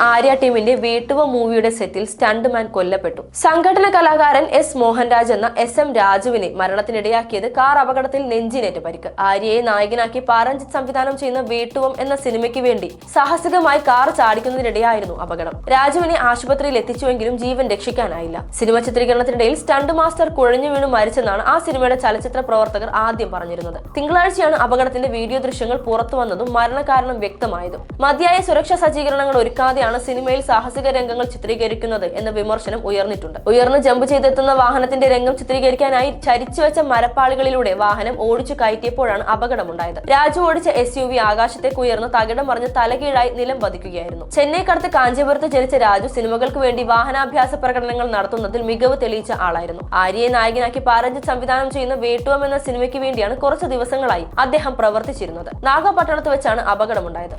ആര്യ ടീമിന്റെ വീട്ടുവ മൂവിയുടെ സെറ്റിൽ സ്റ്റണ്ട്മാൻ കൊല്ലപ്പെട്ടു. സംഘടന കലാകാരൻ എസ് മോഹൻരാജ് എന്ന എസ് എം രാജുവിനെ മരണത്തിനിടയാക്കിയത് കാർ അപകടത്തിൽ നെഞ്ചിനേറ്റ് പരിക്ക്. ആര്യയെ നായകനാക്കി പാരഞ്ജിത്ത് സംവിധാനം ചെയ്യുന്ന വീട്ടുവം എന്ന സിനിമയ്ക്ക് വേണ്ടി സാഹസികമായി കാർ ചാടിക്കുന്നതിനിടെയായിരുന്നു അപകടം. രാജുവിനെ ആശുപത്രിയിൽ എത്തിച്ചുവെങ്കിലും ജീവൻ രക്ഷിക്കാനായില്ല. സിനിമ ചിത്രീകരണത്തിനിടയിൽ സ്റ്റണ്ട് മാസ്റ്റർ കുഴഞ്ഞു വീണു മരിച്ചെന്നാണ് ആ സിനിമയുടെ ചലച്ചിത്ര പ്രവർത്തകർ ആദ്യം പറഞ്ഞിരുന്നത്. തിങ്കളാഴ്ചയാണ് അപകടത്തിന്റെ വീഡിയോ ദൃശ്യങ്ങൾ പുറത്തുവന്നതും മരണകാരണം വ്യക്തമായതും. മതിയായ സുരക്ഷാ സജ്ജീകരണങ്ങൾ ഒരുക്കാതെയാണ് സിനിമയിൽ സാഹസിക രംഗങ്ങൾ ചിത്രീകരിക്കുന്നത് എന്ന വിമർശനം ഉയർന്നിട്ടുണ്ട്. ഉയർന്ന് ജമ്പ് ചെയ്തെത്തുന്ന വാഹനത്തിന്റെ രംഗം ചിത്രീകരിക്കാനായി ചരിച്ചുവെച്ച മരപ്പാളികളിലൂടെ വാഹനം ഓടിച്ചു കയറ്റിയപ്പോഴാണ് അപകടമുണ്ടായത്. രാജു ഓടിച്ച എസ് യു വി ആകാശത്തേക്ക് ഉയർന്ന് തകിടം മറിഞ്ഞ് തലകീഴായി നിലം പതിക്കുകയായിരുന്നു. ചെന്നൈക്കടുത്ത് കാഞ്ചീപുരത്ത് ജനിച്ച രാജു സിനിമകൾക്ക് വേണ്ടി വാഹനാഭ്യാസ പ്രകടനങ്ങൾ നടത്തുന്നതിൽ മികവ് തെളിയിച്ച ആളായിരുന്നു. ആര്യയെ നായകനാക്കി പാരഞ്ജിത്ത് സംവിധാനം ചെയ്യുന്ന വേട്ടുവം എന്ന സിനിമയ്ക്ക് വേണ്ടിയാണ് കുറച്ച് ദിവസങ്ങളായി അദ്ദേഹം പ്രവർത്തിച്ചിരുന്നത്. നാഗപട്ടണത്ത് വെച്ചാണ് അപകടമുണ്ടായത്.